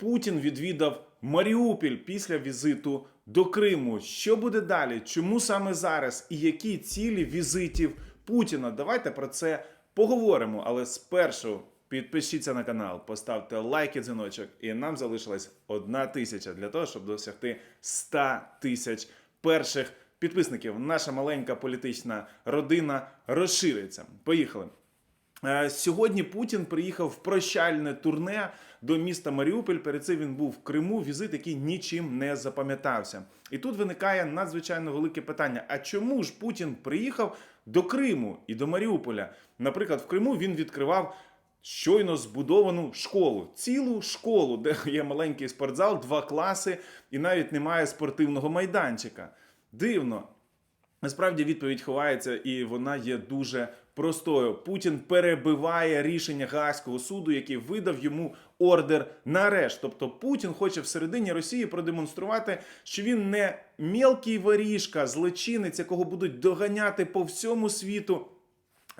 Путін відвідав Маріуполь після візиту до Криму. Що буде далі? Чому саме зараз? І які цілі візитів Путіна? Давайте про це поговоримо. Але спершу підпишіться на канал, поставте лайк і дзвіночок. І нам залишилась одна тисяча для того, щоб досягти 100 тисяч перших підписників. Наша маленька політична родина розшириться. Поїхали. Е, Сьогодні Путін приїхав в прощальне турне до міста Маріуполь. Перед цим він був в Криму. Візит, який нічим не запам'ятався. І тут виникає надзвичайно велике питання: а чому ж Путін приїхав до Криму і до Маріуполя? Наприклад, в Криму він відкривав. Щойно збудовану школу, цілу школу, де є маленький спортзал, два класи, і навіть немає спортивного майданчика. Дивно, Насправді відповідь ховається, і вона є дуже простою. Путін перебиває рішення Гаазького суду, який видав йому ордер на арешт. Тобто Путін хоче всередині Росії продемонструвати, що він не мілкий воріжка, злочинець, якого будуть доганяти по всьому світу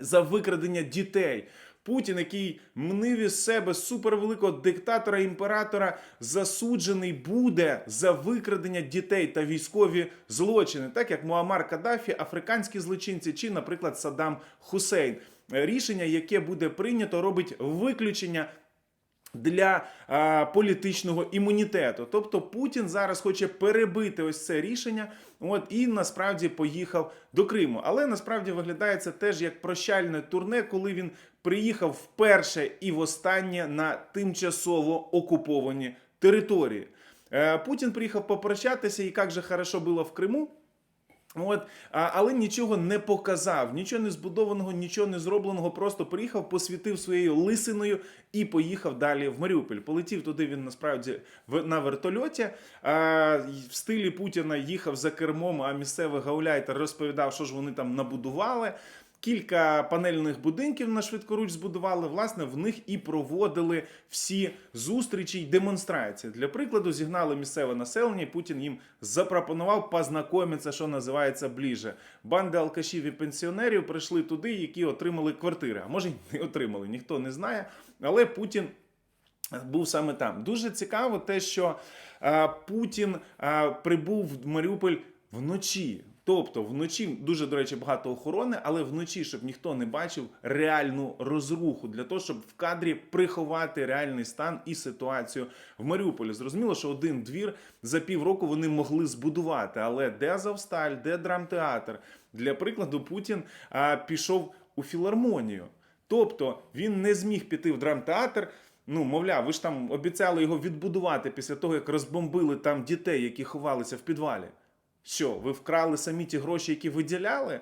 за викрадення дітей. Путін, який мнив із себе супервеликого диктатора імператора, засуджений буде за викрадення дітей та військові злочини, так як Муаммар Каддафі, африканські злочинці чи, наприклад, Саддам Хусейн. Рішення, яке буде прийнято, робить виключення для а, політичного імунітету. Тобто Путін зараз хоче перебити ось це рішення, от і насправді поїхав до Криму. Але насправді виглядає це теж як прощальне турне, коли він приїхав вперше і востаннє на тимчасово окуповані території. Е, Путін приїхав попрощатися, і як же хорошо було в Криму. От, а, але нічого не показав, нічого не збудованого, нічого не зробленого. Просто приїхав, посвітив своєю лисиною і поїхав далі в Маріуполь. Полетів туди він насправді в, на вертольоті. В стилі Путіна їхав за кермом, а місцевий гауляйтер розповідав, що ж вони там набудували. Кілька панельних будинків на швидкоруч збудували. Власне, в них і проводили всі зустрічі й демонстрації. Для прикладу, зігнали місцеве населення. і Путін їм запропонував познайомитися, що називається ближче. Банди алкашів і пенсіонерів прийшли туди, які отримали квартири. А може, й не отримали, ніхто не знає. Але Путін був саме там. Дуже цікаво те, що е, Путін е, прибув в Маріуполь вночі. Тобто вночі дуже, до речі, багато охорони, але вночі, щоб ніхто не бачив реальну розруху для того, щоб в кадрі приховати реальний стан і ситуацію в Маріуполі. Зрозуміло, що один двір за півроку вони могли збудувати. Але де Азовсталь, де драмтеатр? Для прикладу, Путін а, пішов у філармонію. Тобто він не зміг піти в драмтеатр. Ну, мовляв, ви ж там обіцяли його відбудувати після того, як розбомбили там дітей, які ховалися в підвалі. Що, ви вкрали самі ті гроші, які виділяли?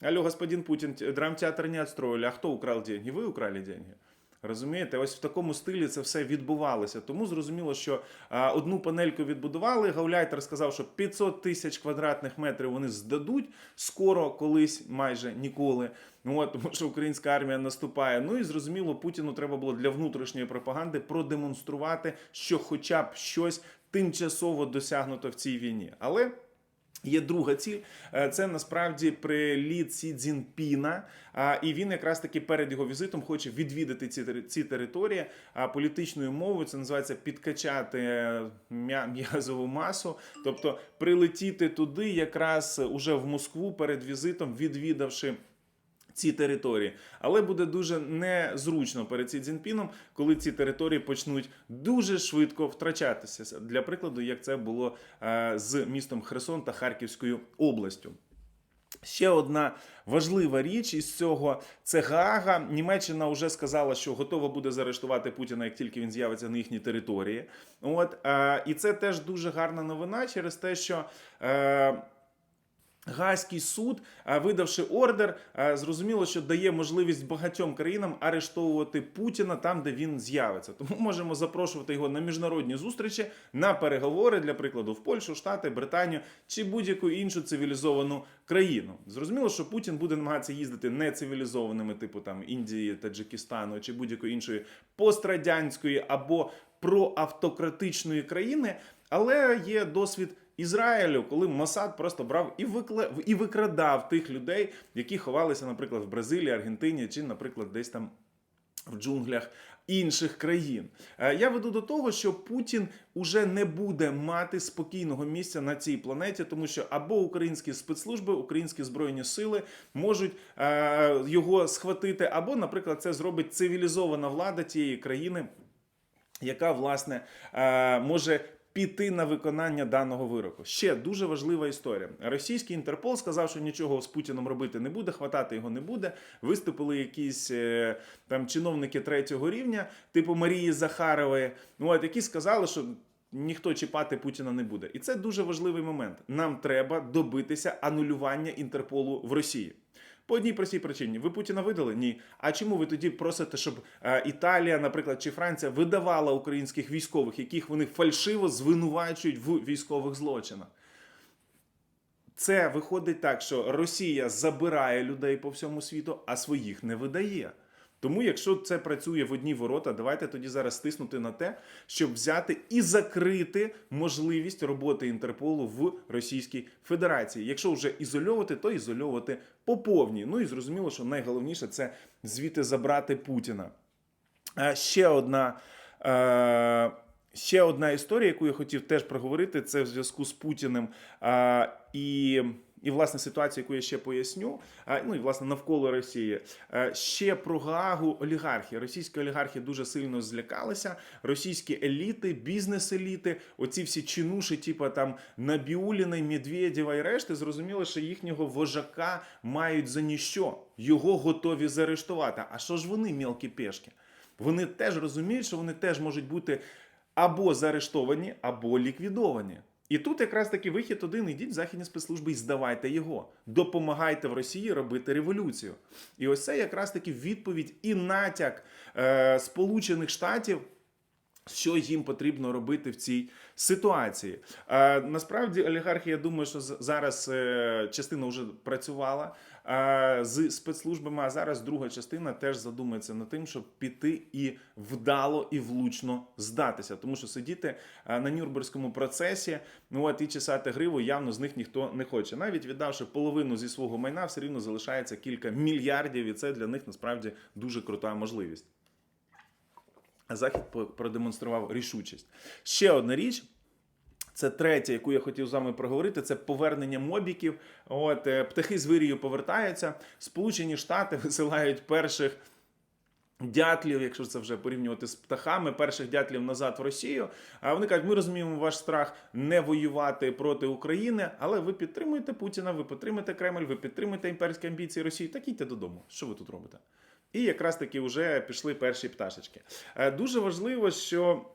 Алло, господин Путін, драмтеатр не отстроили. А хто украл деньги? Ви украли деньги. Розумієте, ось в такому стилі це все відбувалося. Тому зрозуміло, що а, одну панельку відбудували. Гауляйтер сказав, що 500 тисяч квадратних метрів вони здадуть скоро, колись, майже ніколи. От, тому що українська армія наступає. Ну і зрозуміло, Путіну треба було для внутрішньої пропаганди продемонструвати, що хоча б щось тимчасово досягнуто в цій війні. Але. Є друга ціль, Е, це насправді приліт Сі Цзінпіна, і він якраз таки перед його візитом хоче відвідати ці, ці території. А політичною мовою це називається підкачати е, м'язову масу, тобто прилетіти туди, якраз уже в Москву перед візитом, відвідавши. Ці території, але буде дуже незручно перед Сі Цзінпіном, коли ці території почнуть дуже швидко втрачатися. Для прикладу, як це було е, з містом Херсон та Харківською областю. Ще одна важлива річ із цього це Гаага. Німеччина вже сказала, що готова буде заарештувати Путіна, як тільки він з'явиться на їхній території. От е, і це теж дуже гарна новина через те, що. Гаазький суд, видавши ордер, зрозуміло, що дає можливість багатьом країнам арештовувати Путіна там, де він з'явиться. Тому можемо запрошувати його на міжнародні зустрічі, на переговори, для прикладу, в Польщу, Штати, Британію чи будь-яку іншу цивілізовану країну. Зрозуміло, що Путін буде намагатися їздити не цивілізованими, типу там Індії, Таджикистану чи будь-якої іншої пострадянської або проавтократичної країни, але є досвід. Ізраїлю, коли Мосад просто брав і викла... і викрадав тих людей, які ховалися, наприклад, в Бразилії, Аргентині чи, наприклад, десь там в джунглях інших країн. Е, Я веду до того, що Путін уже не буде мати спокійного місця на цій планеті, тому що або українські спецслужби, українські збройні сили можуть е, його схватити, або, наприклад, це зробить цивілізована влада тієї країни, яка власне е, може. Піти на виконання даного вироку. Ще дуже важлива історія. Російський Інтерпол сказав, що нічого з Путіном робити не буде, хватати його не буде. Виступили якісь е, там чиновники третього рівня, типу Марії Захарової, ну, от, які сказали, що ніхто чіпати Путіна не буде. І це дуже важливий момент. Нам треба добитися анулювання Інтерполу в Росії. По одній простій причині. Ви Путіна видали? Ні. А чому ви тоді просите, щоб е, Італія, наприклад, чи Франція видавала українських військових, яких вони фальшиво звинувачують в військових злочинах? Це виходить так, що Росія забирає людей по всьому світу, а своїх не видає. Тому, якщо це працює в одні ворота, давайте тоді зараз стиснути на те, щоб взяти і закрити можливість роботи Інтерполу в Російській Федерації. Якщо вже ізольовувати, то ізольовувати по повній. Ну і зрозуміло, що найголовніше це звідти забрати Путіна. Ще одна. е, Ще одна історія, яку я хотів теж проговорити, це в зв'язку з Путіним і, і власне ситуацію, яку я ще поясню. Ну і власне навколо Росії. Ще про Гаагу олігархи. Російські олігархи дуже сильно злякалися. Російські еліти, бізнес-еліти, оці всі чинуші, типу там Набіуліна, Медведєва і решти, зрозуміли, що їхнього вожака мають за ніщо. Його готові заарештувати. А що ж вони, мілкі пешки? Вони теж розуміють, що вони теж можуть бути або заарештовані, або ліквідовані. І тут якраз таки вихід один: ідіть в західні спецслужби і здавайте його. Допомагайте в Росії робити революцію. І ось це якраз таки відповідь і натяк е, Сполучених Штатів. Що їм потрібно робити в цій ситуації? Е, насправді, олігархи, я думаю, що зараз е, частина вже працювала е, з спецслужбами, а зараз друга частина теж задумається над тим, щоб піти і вдало і влучно здатися. Тому що сидіти е, на Нюрнберзькому процесі, ну от і чесати гриву, явно з них ніхто не хоче. Навіть віддавши половину зі свого майна, все рівно залишається кілька мільярдів, і це для них насправді дуже крута можливість. Захід продемонстрував рішучість. Ще одна річ. Це третя, яку я хотів з вами проговорити, це повернення мобіків. От е, птахи з вирію повертаються. Сполучені Штати висилають перших дятлів, якщо це вже порівнювати з птахами, перших дятлів назад в Росію. А вони кажуть, ми розуміємо ваш страх не воювати проти України, але ви підтримуєте Путіна, ви підтримуєте Кремль, ви підтримуєте імперські амбіції Росії. Так їдьте додому. Що ви тут робите? І якраз таки вже пішли перші пташечки. Е, Дуже важливо, що.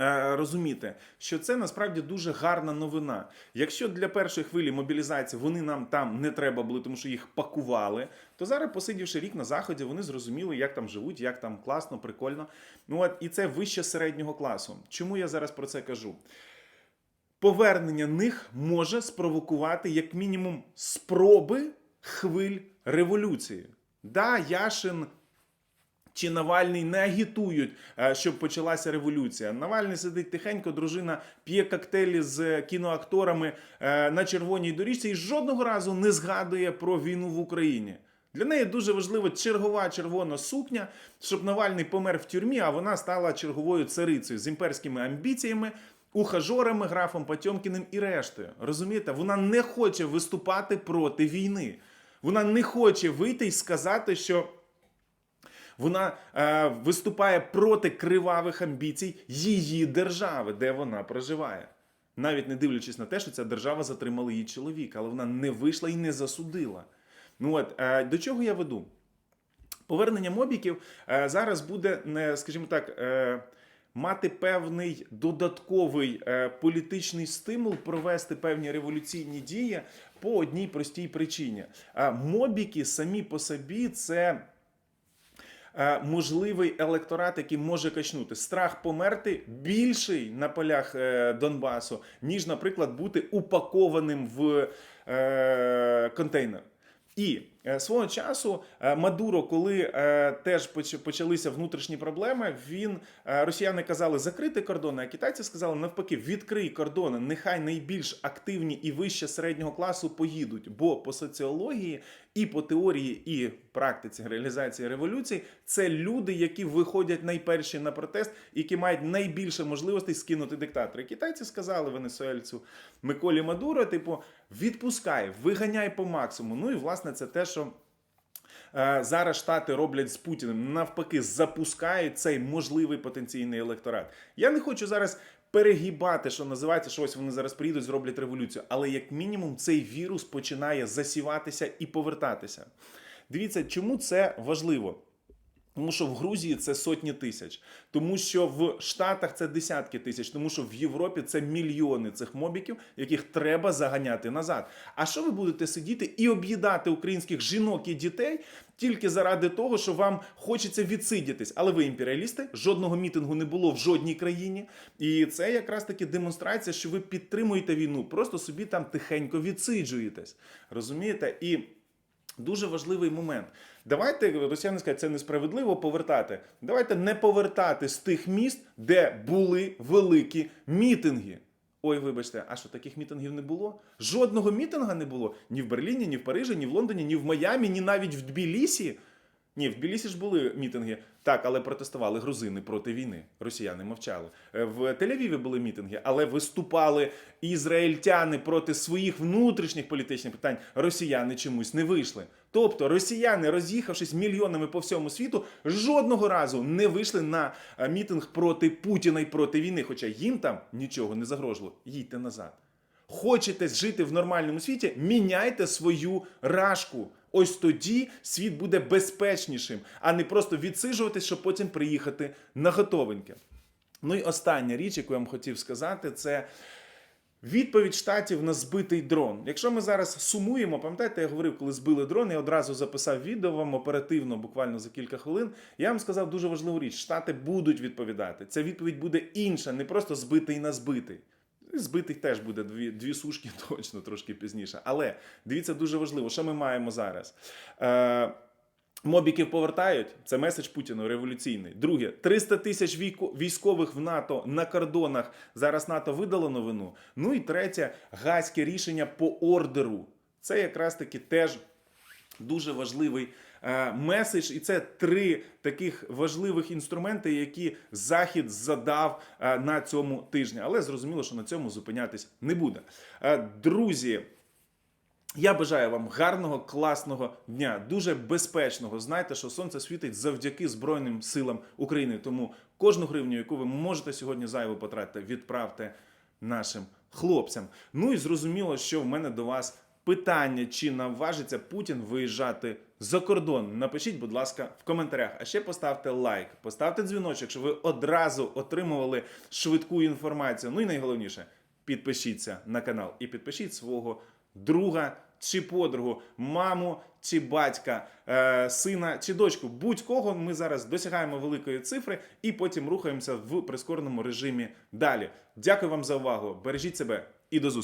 е, Розуміти, що це насправді дуже гарна новина. Якщо для першої хвилі мобілізації вони нам там не треба були, тому що їх пакували, то зараз, посидівши рік на заході, вони зрозуміли, як там живуть, як там класно, прикольно. Ну от і це вище середнього класу. Чому я зараз про це кажу? Повернення них може спровокувати як мінімум спроби хвиль революції. Да, Яшин чи Навальний не агітують, е, щоб почалася революція. Навальний сидить тихенько, дружина п'є коктейлі з кіноакторами е, на червоній доріжці і жодного разу не згадує про війну в Україні. Для неї дуже важлива чергова червона сукня, щоб Навальний помер в тюрмі, а вона стала черговою царицею з імперськими амбіціями, ухажорами, графом Потьомкіним і рештою. Розумієте, вона не хоче виступати проти війни. Вона не хоче вийти і сказати, що. Вона е, виступає проти кривавих амбіцій її держави, де вона проживає. Навіть не дивлячись на те, що ця держава затримала її чоловіка, але вона не вийшла і не засудила. Ну от е, до чого я веду? Повернення мобіків е, зараз буде, не, скажімо так, е, мати певний додатковий е, політичний стимул провести певні революційні дії по одній простій причині. Е, мобіки самі по собі це. е, Можливий електорат, який може качнути страх померти більший на полях е, Донбасу, ніж, наприклад, бути упакованим в контейнер. І свого часу е, Мадуро, коли е, теж почалися внутрішні проблеми, він е, росіяни казали закрити кордони, а китайці сказали навпаки, відкрий кордони. Нехай найбільш активні і вище середнього класу поїдуть. Бо по соціології і по теорії, і практиці реалізації революції, це люди, які виходять найперші на протест, які мають найбільше можливостей скинути диктатора. Китайці сказали венесуельцю Миколі Мадуро, типу, відпускай, виганяй по максимуму. Ну і власне це те, що. Е, Зараз штати роблять з Путіним навпаки запускають цей можливий потенційний електорат. Я не хочу зараз перегибати, що називається, що ось вони зараз приїдуть, зроблять революцію. Але як мінімум цей вірус починає засіватися і повертатися. Дивіться, чому це важливо. Тому що в Грузії це сотні тисяч, тому що в Штатах це десятки тисяч, тому що в Європі це мільйони цих мобіків, яких треба заганяти назад. А що ви будете сидіти і об'їдати українських жінок і дітей тільки заради того, що вам хочеться відсидітись? Але ви імперіалісти, жодного мітингу не було в жодній країні. І це якраз таки демонстрація, що ви підтримуєте війну, просто собі там тихенько відсиджуєтесь. Розумієте? І. Дуже важливий момент. Давайте росіяни скажуть, це несправедливо повертати. Давайте не повертати з тих міст, де були великі мітинги. Ой, вибачте, а що таких мітингів не було? Жодного мітинга не було ні в Берліні, ні в Парижі, ні в Лондоні, ні в Майамі, ні навіть в Тбілісі. Ні, в Тбілісі ж були мітинги. Так, але протестували грузини проти війни. Росіяни мовчали. Е, В Тель-Авіві були мітинги, але виступали ізраїльтяни проти своїх внутрішніх політичних питань. Росіяни чомусь не вийшли. Тобто росіяни, роз'їхавшись мільйонами по всьому світу, жодного разу не вийшли на е, мітинг проти Путіна і проти війни. Хоча їм там нічого не загрожувало. Їдьте назад. Хочете жити в нормальному світі, міняйте свою рашку. Ось тоді світ буде безпечнішим, а не просто відсиджуватись, щоб потім приїхати на готовеньке. Ну і остання річ, яку я вам хотів сказати, це відповідь штатів на збитий дрон. Якщо ми зараз сумуємо, пам'ятаєте, я говорив, коли збили дрон, я одразу записав відео вам оперативно, буквально за кілька хвилин. Я вам сказав дуже важливу річ: штати будуть відповідати. Ця відповідь буде інша, не просто збитий на збитий. Збитих теж буде дві, дві сушки точно трошки пізніше. Але дивіться, дуже важливо, що ми маємо зараз. Е, Мобіків повертають. Це меседж Путіну революційний. Друге, 300 тисяч військових в НАТО на кордонах. Зараз НАТО видало новину. Ну і третє, гаське рішення по ордеру. Це якраз таки теж дуже важливий меседж, і це три таких важливих інструменти, які Захід задав е, на цьому тижні. Але зрозуміло, що на цьому зупинятись не буде. Е, друзі. Я бажаю вам гарного, класного дня, дуже безпечного. Знайте, що сонце світить завдяки Збройним силам України. Тому кожну гривню, яку ви можете сьогодні зайво потратити, відправте нашим хлопцям. Ну і зрозуміло, що в мене до вас питання, чи наважиться Путін виїжджати за кордон. Напишіть, будь ласка, в коментарях. А ще поставте лайк, поставте дзвіночок, щоб ви одразу отримували швидку інформацію. Ну і найголовніше, підпишіться на канал і підпишіть свого друга чи подругу, маму чи батька, е, сина чи дочку. Будь-кого ми зараз досягаємо великої цифри і потім рухаємося в прискореному режимі далі. Дякую вам за увагу. Бережіть себе і до зустрічі.